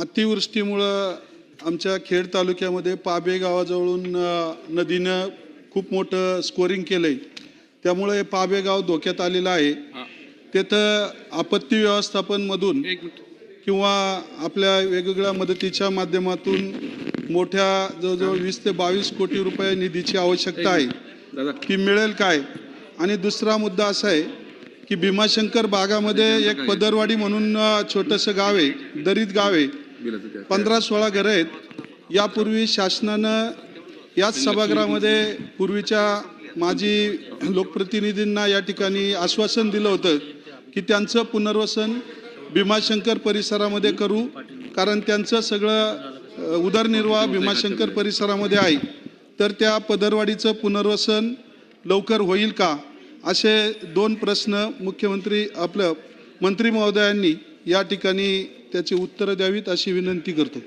अतिवृष्टीमुळं आमच्या खेड तालुक्यामध्ये पाबे गावाजवळून नदीनं खूप मोठं स्कोरिंग केलं आहे त्यामुळे पाबे गाव धोक्यात आलेलं आहे. तिथं आपत्ती व्यवस्थापनमधून किंवा आपल्या वेगवेगळ्या मदतीच्या माध्यमातून मोठ्या जवळजवळ वीस ते बावीस कोटी रुपये निधीची आवश्यकता आहे. ती मिळेल काय? आणि दुसरा मुद्दा असा आहे की भीमाशंकर भागामध्ये एक पदरवाडी म्हणून छोटंसं गाव आहे दरीत गाव आहे. पंधरा सोळा घरं आहेत. यापूर्वी शासनानं याच सभागृहामध्ये पूर्वीच्या माजी लोकप्रतिनिधींना या ठिकाणी आश्वासन दिलं होतं की त्यांचं पुनर्वसन भीमाशंकर परिसरामध्ये करू कारण त्यांचं सगळं उदरनिर्वाह भीमाशंकर परिसरामध्ये आहे. तर त्या पदरवाडीचं पुनर्वसन लवकर होईल का? असे दोन प्रश्न मुख्यमंत्री आपलं मंत्री महोदयांनी या ठिकाणी त्याची उत्तरं द्यावीत अशी विनंती करतो.